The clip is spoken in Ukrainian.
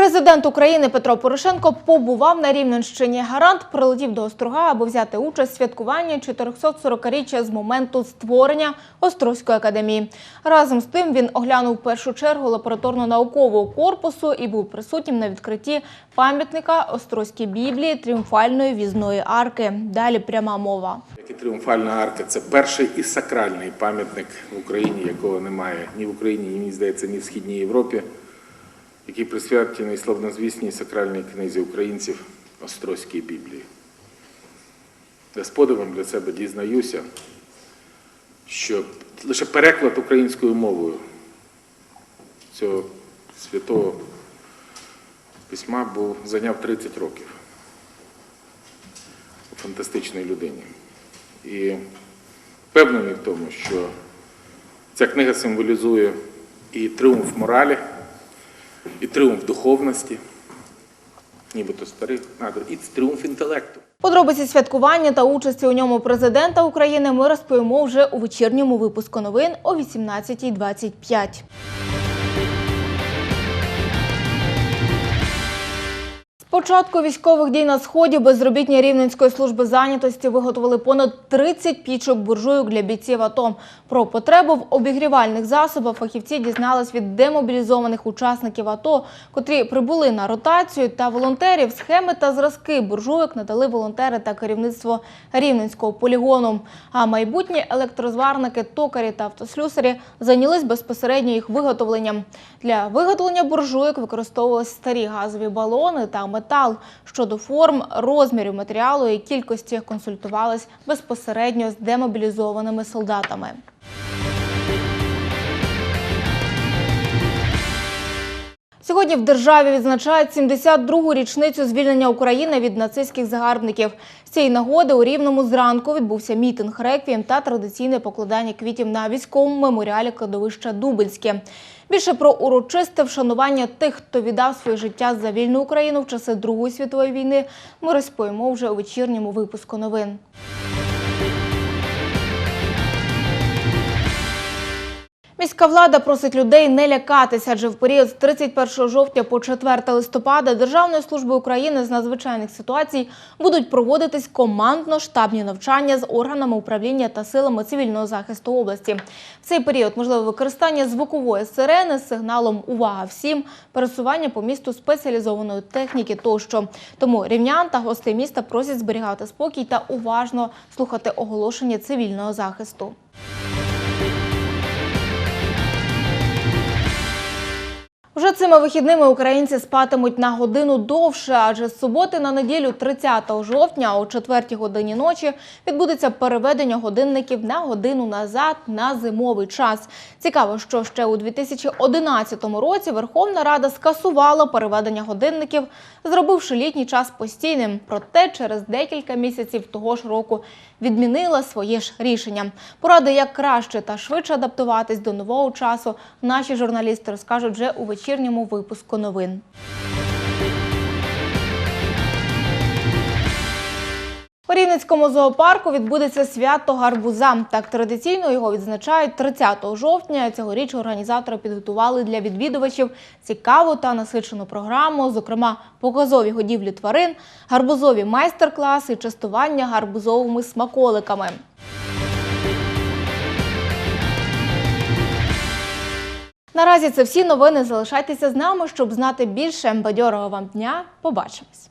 Президент України Петро Порошенко побував на Рівненщині. Гарант прилетів до Острога, аби взяти участь у святкуванні 440-річчя з моменту створення Острозької академії. Разом з тим він оглянув в першу чергу лабораторно-наукового корпусу і був присутнім на відкритті пам'ятника Острозькій Біблії тріумфальної візної арки. Далі пряма мова. Тріумфальна арка, це перший і сакральний пам'ятник в Україні, якого немає ні в Україні, ні здається, ні в східній Європі, який присвячений славнозвісній сакральній книзі українців Острозькій Біблії. Я з подивом для себе дізнаюся, що лише переклад українською мовою цього святого письма був зайняв 30 років у фантастичної людині. І впевнений в тому, що ця книга символізує і тріумф моралі, і тріумф духовності, нібито старих і тріумф інтелекту. Подробиці святкування та участі у ньому президента України ми розповімо вже у вечірньому випуску новин о 18.25. початку військових дій на сході безробітні Рівненської служби зайнятості виготовили понад 30 пічок буржуйок для бійців АТО. Про потребу в обігрівальних засобах фахівці дізнались від демобілізованих учасників АТО, котрі прибули на ротацію та волонтерів. Схеми та зразки буржуйок надали волонтери та керівництво Рівненського полігону. А майбутні електрозварники, токарі та автослюсарі зайнялись безпосередньо їх виготовленням. Для виготовлення буржуйок використовувалися старі газові балони та метал. Щодо форм, розмірів матеріалу і кількості консультувались безпосередньо з демобілізованими солдатами. Сьогодні в державі відзначають 72-гу річницю звільнення України від нацистських загарбників. З цієї нагоди у Рівному зранку відбувся мітинг реквієм та традиційне покладання квітів на військовому меморіалі кладовища Дубельське. Більше про урочисте вшанування тих, хто віддав своє життя за вільну Україну в часи Другої світової війни, ми розповімо вже у вечірньому випуску новин. Міська влада просить людей не лякатися, адже в період з 31 жовтня по 4 листопада Державною службою України з надзвичайних ситуацій будуть проводитись командно-штабні навчання з органами управління та силами цивільного захисту області. В цей період можливе використання звукової сирени з сигналом Увага всім, пересування по місту спеціалізованої техніки тощо. Тому рівнян та гостей міста просять зберігати спокій та уважно слухати оголошення цивільного захисту. Вже цими вихідними українці спатимуть на годину довше, адже з суботи на неділю, 30 жовтня, о 4 годині ночі, відбудеться переведення годинників на годину назад на зимовий час. Цікаво, що ще у 2011 році Верховна Рада скасувала переведення годинників, зробивши літній час постійним. Проте через декілька місяців того ж року відмінила своє ж рішення. Поради, як краще та швидше адаптуватись до нового часу, наші журналісти розкажуть вже у вечірньому випуску новин. У Рівненському зоопарку відбудеться свято гарбуза. Так традиційно його відзначають 30 жовтня. Цьогоріч організатори підготували для відвідувачів цікаву та насичену програму, зокрема показові годівлі тварин, гарбузові майстер-класи, частування гарбузовими смаколиками. Наразі це всі новини. Залишайтеся з нами, щоб знати більше. Бадьорого вам дня. Побачимось.